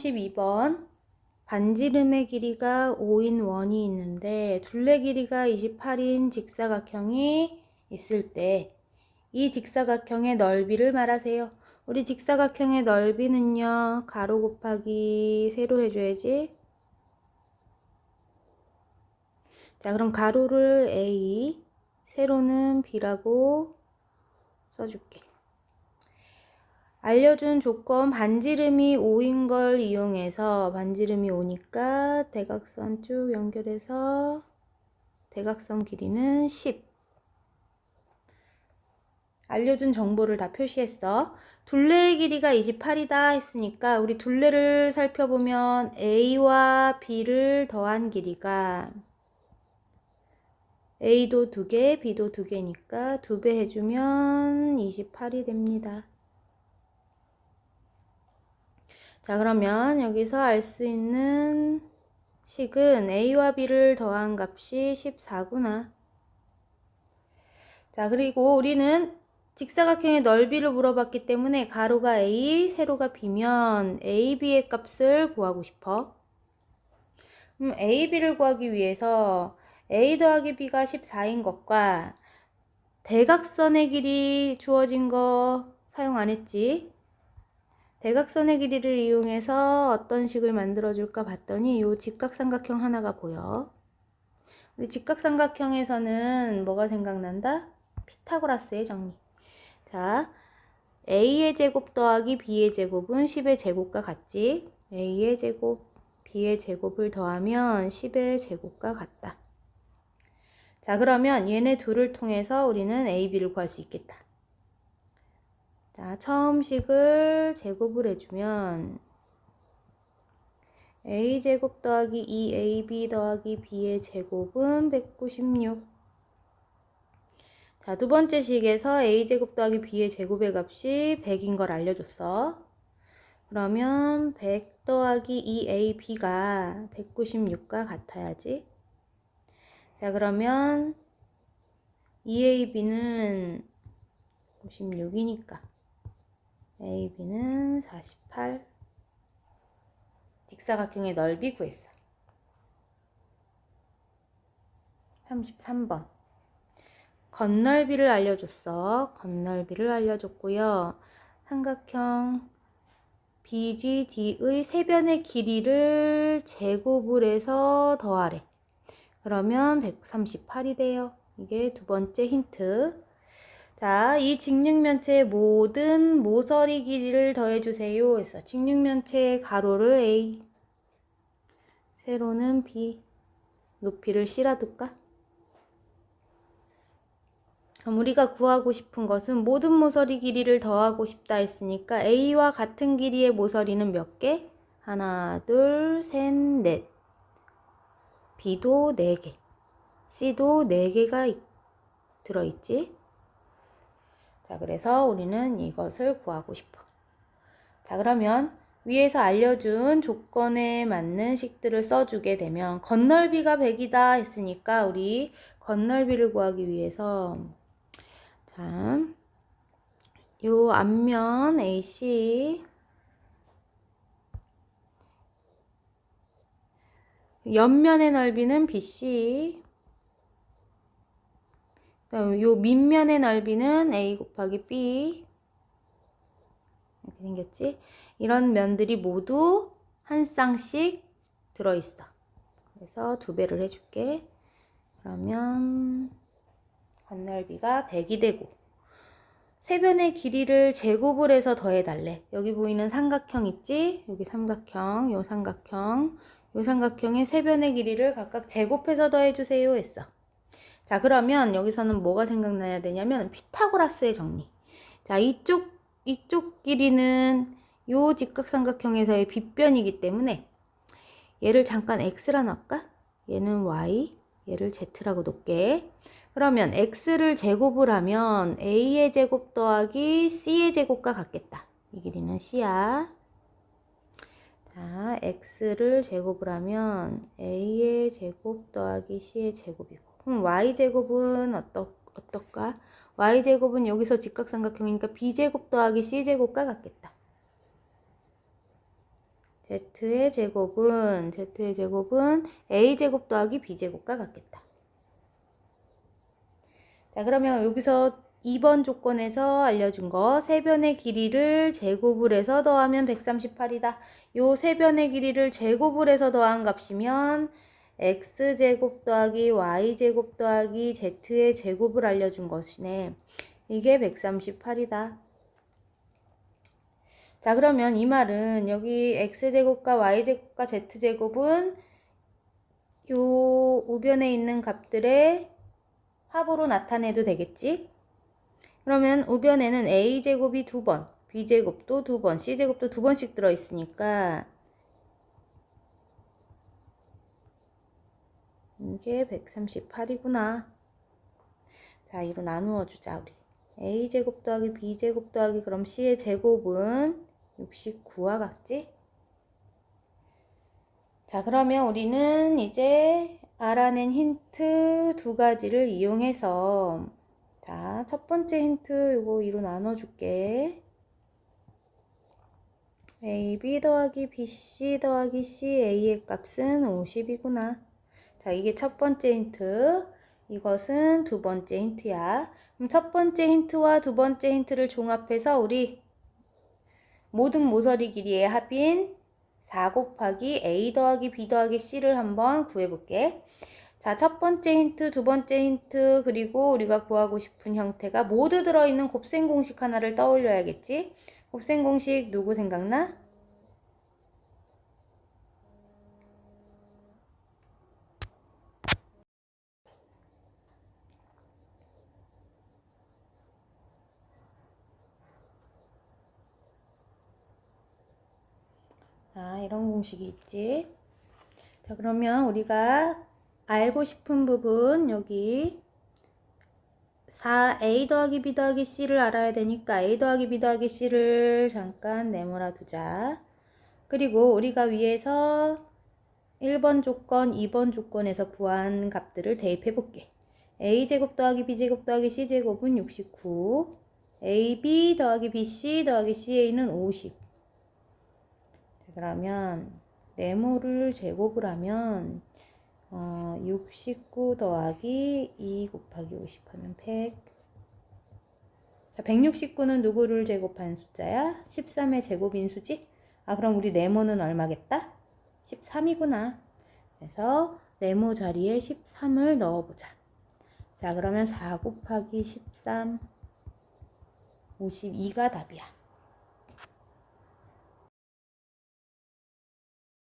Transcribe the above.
32번 반지름의 길이가 5인 원이 있는데 둘레 길이가 28인 직사각형이 있을 때 이 직사각형의 넓이를 말하세요. 우리 직사각형의 넓이는요. 가로 곱하기 세로 해줘야지. 자 그럼 가로를 A, 세로는 B라고 써줄게. 알려준 조건 반지름이 5인 걸 이용해서 반지름이 5니까 대각선 쭉 연결해서 대각선 길이는 10. 알려준 정보를 다 표시했어. 둘레의 길이가 28이다 했으니까 우리 둘레를 살펴보면 A와 B를 더한 길이가 A도 2개, B도 2개니까 2배 해주면 28이 됩니다. 자, 그러면 여기서 알 수 있는 식은 A와 B를 더한 값이 14구나. 자, 그리고 우리는 직사각형의 넓이를 물어봤기 때문에 가로가 A, 세로가 B면 AB의 값을 구하고 싶어. 그럼 AB를 구하기 위해서 A 더하기 B가 14인 것과 대각선의 길이 주어진 거 사용 안 했지? 대각선의 길이를 이용해서 어떤 식을 만들어 줄까 봤더니 요 직각삼각형 하나가 보여. 우리 직각삼각형에서는 뭐가 생각난다? 피타고라스의 정리. 자, a의 제곱 더하기 b의 제곱은 10의 제곱과 같지? a의 제곱, b의 제곱을 더하면 10의 제곱과 같다. 자, 그러면 얘네 둘을 통해서 우리는 a, b를 구할 수 있겠다. 자, 처음 식을 제곱을 해주면 a제곱 더하기 2ab 더하기 b의 제곱은 196. 자, 두 번째 식에서 a제곱 더하기 b의 제곱의 값이 100인 걸 알려줬어. 그러면 100 더하기 2ab가 196과 같아야지. 자, 그러면 2ab는 56이니까 AB는 48 직사각형의 넓이 구했어. 33번 건널비를 알려줬어. 건널비를 알려줬고요. 삼각형 BGD의 세변의 길이를 제곱을 해서 더하래. 그러면 138이 돼요. 이게 두 번째 힌트. 자, 이 직육면체의 모든 모서리 길이를 더해주세요. 했어. 직육면체의 가로를 A, 세로는 B, 높이를 C라 둘까? 그럼 우리가 구하고 싶은 것은 모든 모서리 길이를 더하고 싶다 했으니까 A와 같은 길이의 모서리는 몇 개? 하나, 둘, 셋, 넷. B도 네 개. C도 네 개가 들어있지. 자, 그래서 우리는 이것을 구하고 싶어. 자, 그러면 위에서 알려준 조건에 맞는 식들을 써주게 되면 건널비가 100이다 했으니까 우리 건널비를 구하기 위해서 자, 요 앞면 AC 옆면의 넓이는 BC 그 다음 요 밑면의 넓이는 a 곱하기 b 이렇게 생겼지? 이런 면들이 모두 한 쌍씩 들어있어. 그래서 두 배를 해줄게. 그러면 건널비가 100이 되고 세변의 길이를 제곱을 해서 더해달래. 여기 보이는 삼각형 있지? 여기 삼각형, 요 삼각형, 요 삼각형의 세변의 길이를 각각 제곱해서 더해주세요 했어. 자, 그러면 여기서는 뭐가 생각나야 되냐면 피타고라스의 정리. 자, 이쪽 이쪽 길이는 요 직각삼각형에서의 빗변이기 때문에 얘를 잠깐 x라 넣을까? 얘는 y, 얘를 z라고 놓게. 그러면 x를 제곱을 하면 a의 제곱 더하기 c의 제곱과 같겠다. 이 길이는 c야. 자, x를 제곱을 하면 a의 제곱 더하기 c의 제곱이고 그럼 y제곱은 어떠, 어떨까? y제곱은 여기서 직각삼각형이니까 b제곱 더하기 c제곱과 같겠다. z의 제곱은 z의 제곱은 a 제곱 더하기 b 제곱과 같겠다. 자, 그러면 여기서 2번 조건에서 알려준 거 세변의 길이를 제곱을 해서 더하면 138이다. 요 세변의 길이를 제곱을 해서 더한 값이면 x제곱 더하기 y제곱 더하기 z의 제곱을 알려준 것이네. 이게 138이다. 자, 그러면 이 말은 여기 x제곱과 y제곱과 z제곱은 요 우변에 있는 값들의 합으로 나타내도 되겠지? 그러면 우변에는 a제곱이 두 번, b제곱도 두 번, c제곱도 두 번씩 들어있으니까 이게 138이구나. 자, 이로 나누어 주자, 우리. a제곱 더하기 b제곱 더하기 그럼 c의 제곱은 69와 같지? 자, 그러면 우리는 이제 알아낸 힌트 두 가지를 이용해서 자, 첫 번째 힌트 요거 2로 나눠 줄게. AB 더하기 BC 더하기 CA의 값은 50이구나. 자, 이게 첫 번째 힌트. 이것은 두 번째 힌트야. 그럼 첫 번째 힌트와 두 번째 힌트를 종합해서 우리 모든 모서리 길이의 합인 4 곱하기 A 더하기 B 더하기 C를 한번 구해볼게. 자, 첫 번째 힌트, 두 번째 힌트, 그리고 우리가 구하고 싶은 형태가 모두 들어있는 곱셈 공식 하나를 떠올려야겠지? 곱셈 공식 누구 생각나? 아, 이런 공식이 있지. 자, 그러면 우리가 알고 싶은 부분 여기 4a 더하기 b 더하기 c를 알아야 되니까 a 더하기 b 더하기 c를 잠깐 네모라 두자. 그리고 우리가 위에서 1번 조건, 2번 조건에서 구한 값들을 대입해 볼게. a제곱 더하기 b제곱 더하기 c제곱은 69 ab 더하기 bc 더하기 ca는 50 그러면 네모를 제곱을 하면 어, 69 더하기 2 곱하기 50 하면 100. 자, 169는 누구를 제곱한 숫자야? 13의 제곱인 수지? 아, 그럼 우리 네모는 얼마겠다? 13이구나. 그래서 네모 자리에 13을 넣어보자. 자, 그러면 4 곱하기 13, 52가 답이야.